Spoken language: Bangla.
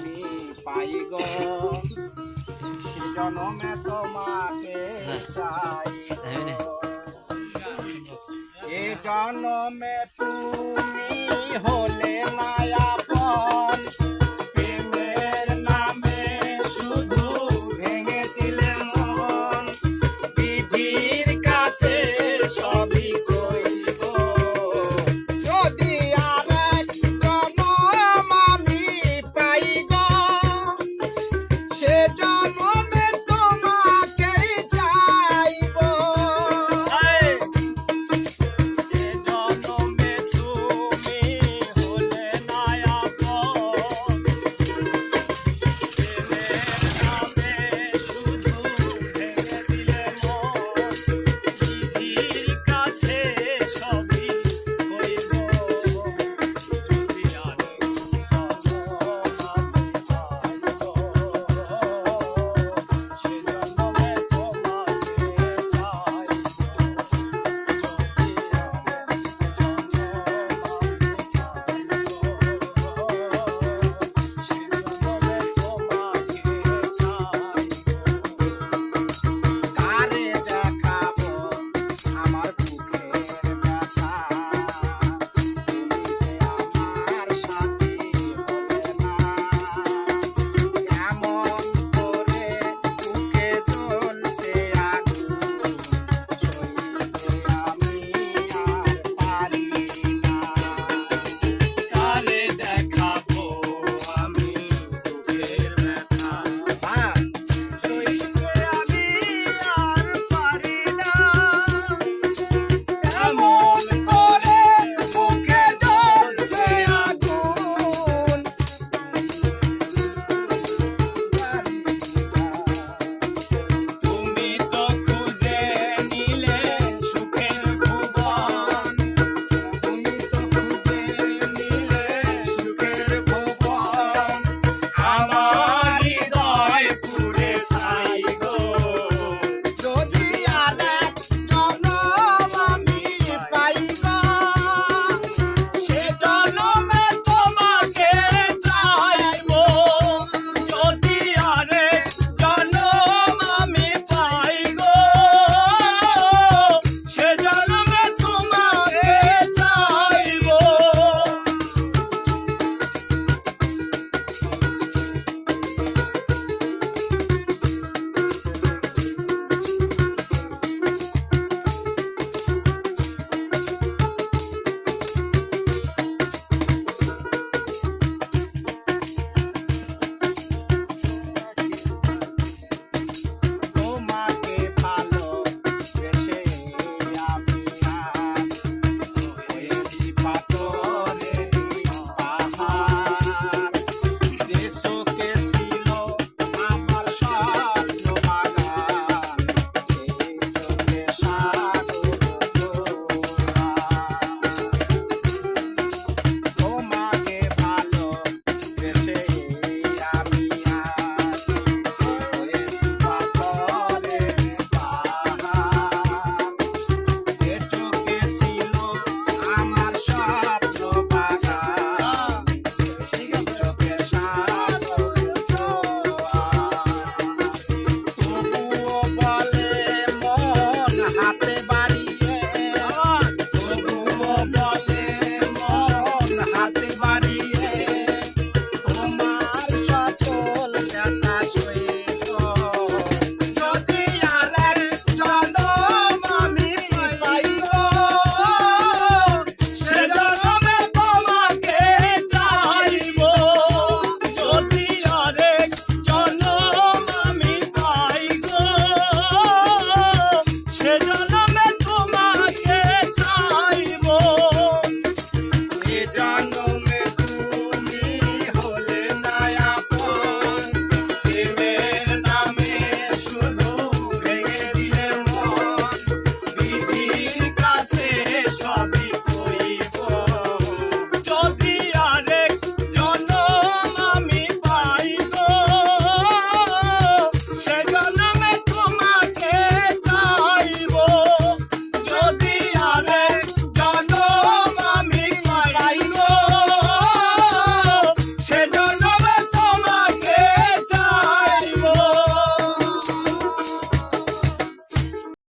আমি পাই গো। সে জনমে তোমাকে হ্যাঁ। চাই হ্যাঁ, হ্যাঁ, এ জনমে তুমি হলে মায়া